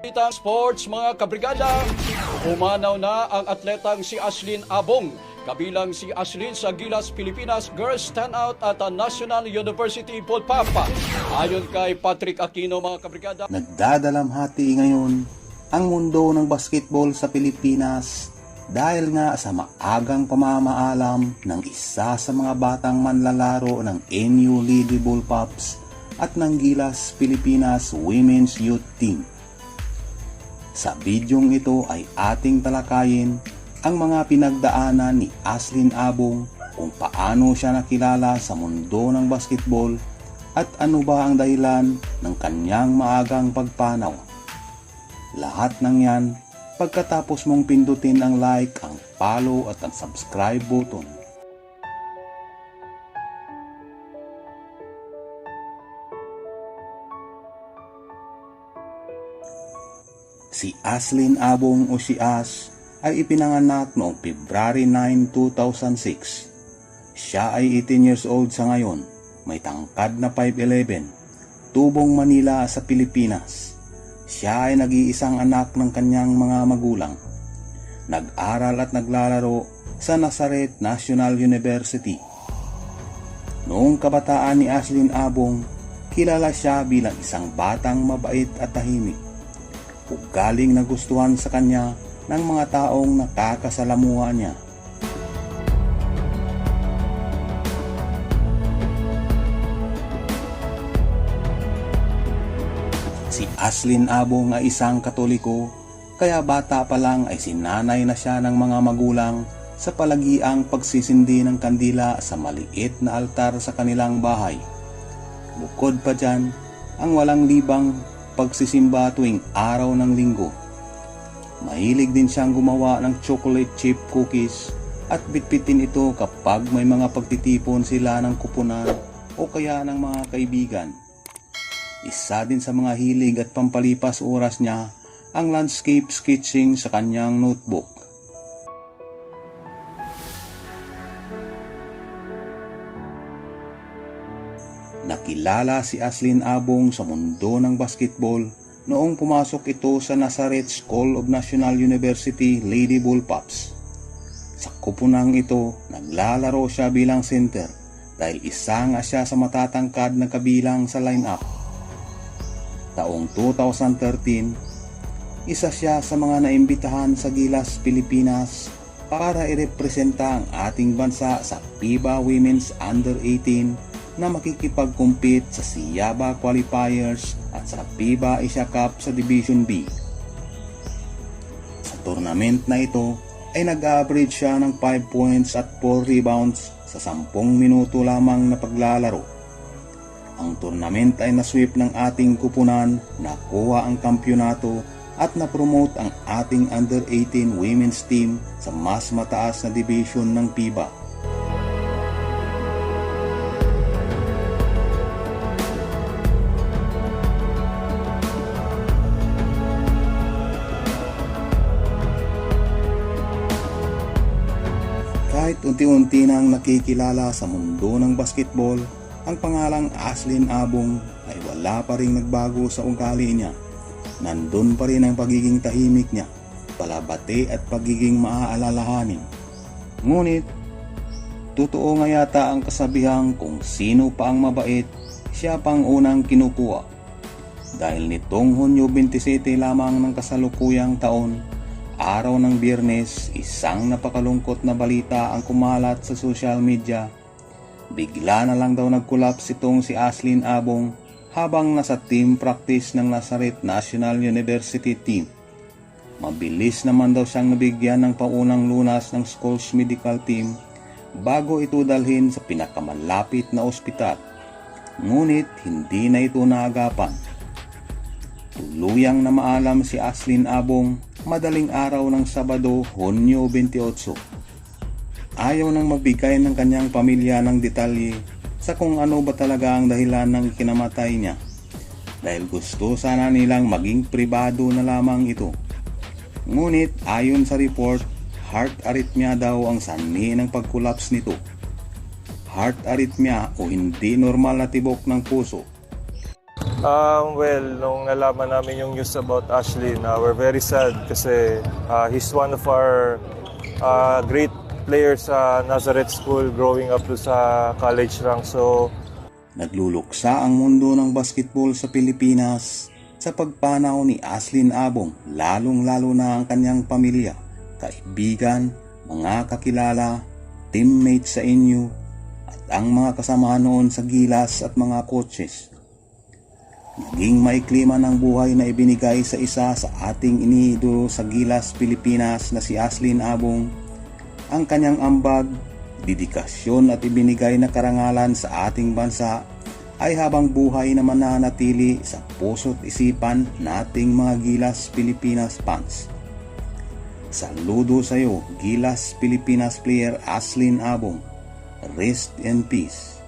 Itang sports mga kabrigada, umanaw na ang atletang si Aslin Abong. Kabilang si Aslin sa Gilas Pilipinas Girls Standout at National University Pulpapa. Ayon kay Patrick Aquino mga kabrigada, Nagdadalamhati ngayon ang mundo ng basketball sa Pilipinas dahil nga sa maagang pamamaalam ng isa sa mga batang manlalaro ng NU Lady Bullpups at ng Gilas Pilipinas Women's Youth Team. Sa bidyong ito ay ating talakayin ang mga pinagdaanan ni Aslin Abong kung paano siya nakilala sa mundo ng basketball at ano ba ang dahilan ng kanyang maagang pagpanaw. Lahat ng yan pagkatapos mong pindutin ang like, ang follow at ang subscribe button. Si Aslin Abong o si As ay ipinanganak noong February 9, 2006. Siya ay 18 years old sa ngayon, may tangkad na 5'11", tubong Manila sa Pilipinas. Siya ay nag-iisang anak ng kanyang mga magulang. Nag-aral at naglalaro sa Nazareth National University. Noong kabataan ni Aslin Abong, kilala siya bilang isang batang mabait at tahimik ugaling nagustuhan sa kanya ng mga taong nakakasalamuha niya. Si Aslin Abong ay isang katoliko, kaya bata pa lang ay sinanay na siya ng mga magulang sa palagiang pagsisindi ng kandila sa maliit na altar sa kanilang bahay. Bukod pa dyan, ang walang libang pagsisimba tuwing araw ng linggo. Mahilig din siyang gumawa ng chocolate chip cookies at bitbitin ito kapag may mga pagtitipon sila ng kupunan o kaya ng mga kaibigan. Isa din sa mga hilig at pampalipas oras niya ang landscape sketching sa kanyang notebook. Nakilala si Aslin Abong sa mundo ng basketball noong pumasok ito sa Nazareth School of National University Lady Bullpups. Sa kupunang ito, naglalaro siya bilang center dahil isa nga siya sa matatangkad na kabilang sa lineup. Taong 2013, isa siya sa mga naimbitahan sa Gilas, Pilipinas para irepresenta ang ating bansa sa FIBA Women's Under-18 na makikipag-compete sa Siyaba Qualifiers at sa FIBA Asia Cup sa Division B. Sa tournament na ito ay nag-average siya ng 5 points at 4 rebounds sa 10 minuto lamang na paglalaro. Ang tournament ay nasweep ng ating kupunan, nakuha ang kampyonato at na-promote ang ating under-18 women's team sa mas mataas na division ng FIBA. Kahit unti-unti nang nakikilala sa mundo ng basketball, ang pangalang Aslin Abong ay wala pa rin nagbago sa ugali niya. Nandun pa rin ang pagiging tahimik niya, palabati at pagiging maaalalahanin. Ngunit, totoo nga yata ang kasabihang kung sino pa ang mabait, siya pang unang kinukuha. Dahil nitong Hunyo 27 lamang ng kasalukuyang taon, Araw ng biyernes, isang napakalungkot na balita ang kumalat sa social media. Bigla na lang daw nag-collapse itong si Aslin Abong habang nasa team practice ng Nazareth National University team. Mabilis naman daw siyang nabigyan ng paunang lunas ng school's medical team bago ito dalhin sa pinakamalapit na ospital. Ngunit hindi na ito naagapan. Tuluyang na maalam si Aslin Abong madaling araw ng Sabado, Hunyo 28. Ayaw nang magbigay ng kanyang pamilya ng detalye sa kung ano ba talaga ang dahilan ng ikinamatay niya dahil gusto sana nilang maging pribado na lamang ito. Ngunit ayon sa report, heart arrhythmia daw ang sanhi ng pagkulaps nito. Heart arrhythmia o hindi normal na tibok ng puso Um, well, nung nalaman namin yung news about Ashlyn, uh, we're very sad kasi uh, he's one of our uh, great players sa Nazareth School growing up to sa college rank. So, Nagluluksa ang mundo ng basketball sa Pilipinas sa pagpanaw ni Aslin Abong, lalong-lalo na ang kanyang pamilya, kaibigan, mga kakilala, teammates sa inyo, at ang mga kasama noon sa gilas at mga coaches. Naging maikli man ang buhay na ibinigay sa isa sa ating iniidolo sa Gilas, Pilipinas na si Aslin Abong, ang kanyang ambag, dedikasyon at ibinigay na karangalan sa ating bansa ay habang buhay na mananatili sa puso't isipan nating mga Gilas Pilipinas fans. Saludo sa iyo, Gilas Pilipinas player Aslin Abong. Rest in peace.